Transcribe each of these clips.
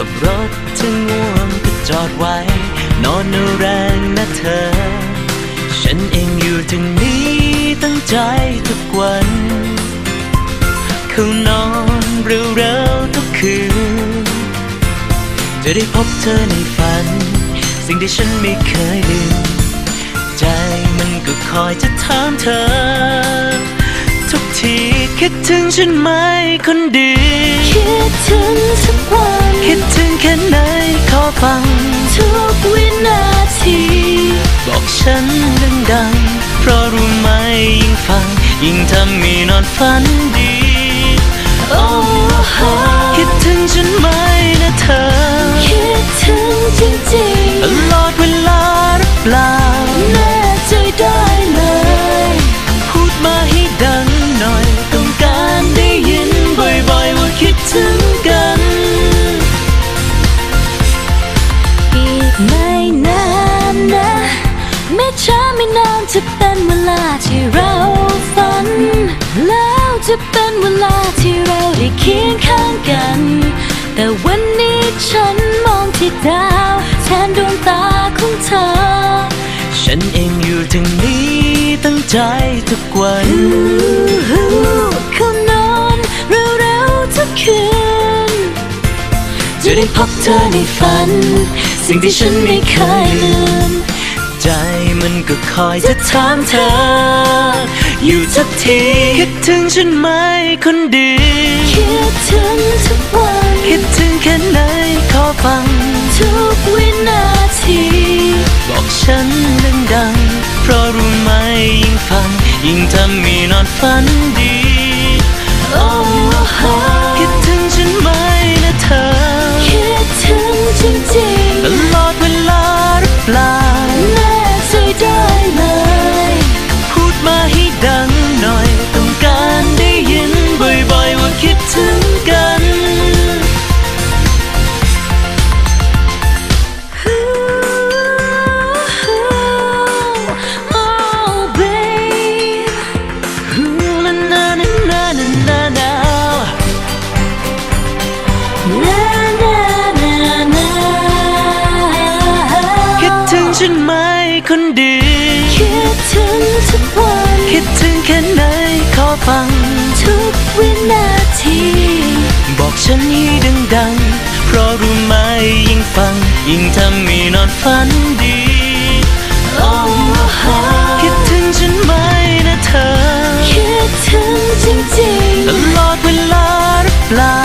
ขับรถถึงง่วงก็จอดไว้ นอนแรงนะเธอ ฉันเองอยู่ถึงนี้ตั้งใจทุกวันเข้านอนเร็วๆทุกคืน จะได้พบเธอในฝัน สิ่งที่ฉันไม่เคยลืม ใจมันก็คอยจะถามเธอ ทุกทีคิดถึงฉันไหมคนดี คิดถึงทุกวัน คิดถึงแค่ไหนขอฟัง ทุกวินาที บอกฉันดังๆเพราะรู้ไหมยิ่งฟัง ยิ่งทำให้นอนฝันดี โอ้โหคิดถึงฉันไหม ช้าไม่นานจะเป็นเวลาที่เราฝัน แล้วจะเป็นเวลาที่เราได้เคียงข้างกัน แต่วันนี้ฉันมองที่ดาวแทนดวงตาของเธอ ฉันเองอยู่ถึงนี้ตั้งใจทุกวันเขานอนเร็วๆทุกคืน จะได้พบเธอในฝัน สิ่งที่ฉันไม่เคยลืม ใจมันก็คอยจะถามเธอ อยู่ทุกที คิดถึงฉันไหมคนดี คิดถึงทุกวัน คิดถึงแค่ไหนขอฟัง ทุกวินาที บอกฉันดังๆเพราะรู้ไหมยิ่งฟัง ยิ่งทำให้นอนฝันดีโอ้โคนดี คิดถึงทุกวัน คิดถึงแค่ไหนขอฟัง ทุกวินาที บอกฉันให้ดังๆ เพราะรู้ไหมยิ่งฟัง ยิ่งทำให้นอนฝันดีโอ้โหคิดถึงฉันไหมนะเธอ คิดถึงจริงตลอดเวลาหรือเปล่า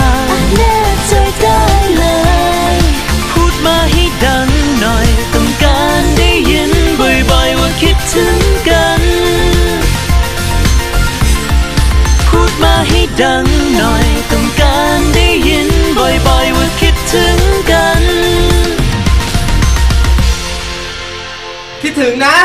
ดังหน่อยต้องการได้ยินบ่อยๆว่าคิดถึงกัน คิดถึงนะ